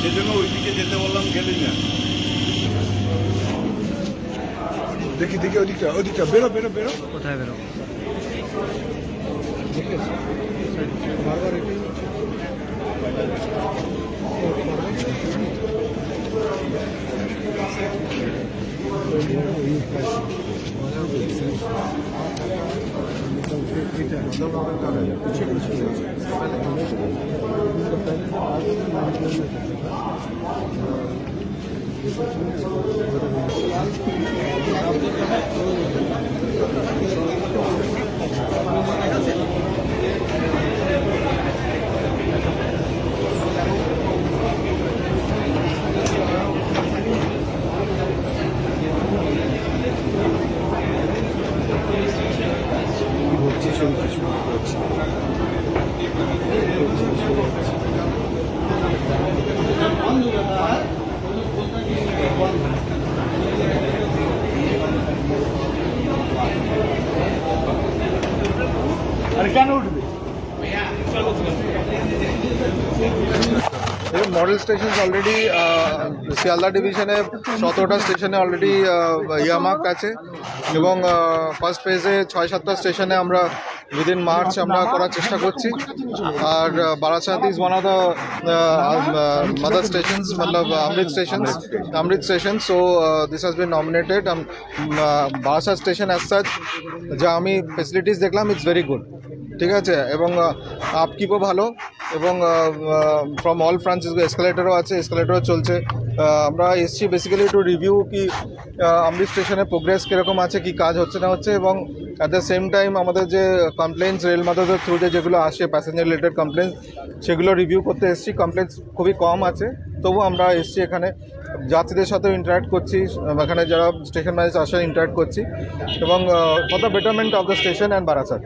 সেজন্য ওইদিকে যেতে বললাম গেলি না। দেখি দেখি ওদিকটা ওদিকটা। বেরো বেরো বেরো। কোথায় বেরো? বারবার Thank you. এটাই হচ্ছে উঠবে মডেল স্টেশন অলরেডি শিয়ালদা ডিভিশনে সতেরোটা স্টেশনে অলরেডি ইয়ামার্ক আছে। এবং ফার্স্ট ফেজে ছয় সাতটা স্টেশনে আমরা উইদিন মার্চ আমরা করার চেষ্টা করছি। আর Barasat is one of the mother stations Matlab Amrit stations Amrit station so this has been nominated Barasat station as such যা আমি ফেসিলিটিস দেখলাম ইটস ভেরি গুড ঠিক আছে? এবং আপকিপও ভালো। এবং ফ্রম অল ফ্রান্স এসকালেটারও আছে এসকালেটারও চলছে। আমরা এসছি বেসিক্যালি টু রিভিউ কি আহ, অমৃত স্টেশনে প্রোগ্রেস কীরকম আছে কি কাজ হচ্ছে না হচ্ছে এবং অ্যাট দ্য সেম টাইম আমাদের যে কমপ্লেন্টস রেল মাদারদের থ্রুতে যেগুলো আসে প্যাসেঞ্জার রিলেটেড কমপ্লেন্টস সেগুলো রিভিউ করতে এসছি। কমপ্লেন্টস খুবই কম আছে। তবু আমরা এসছি এখানে। যাত্রীদের সাথেও ইন্টারাক্ট করছি এখানে যারা স্টেশন ম্যানেজ আসে ইন্টারাক্ট করছি এবং for the betterment of the station and Barasat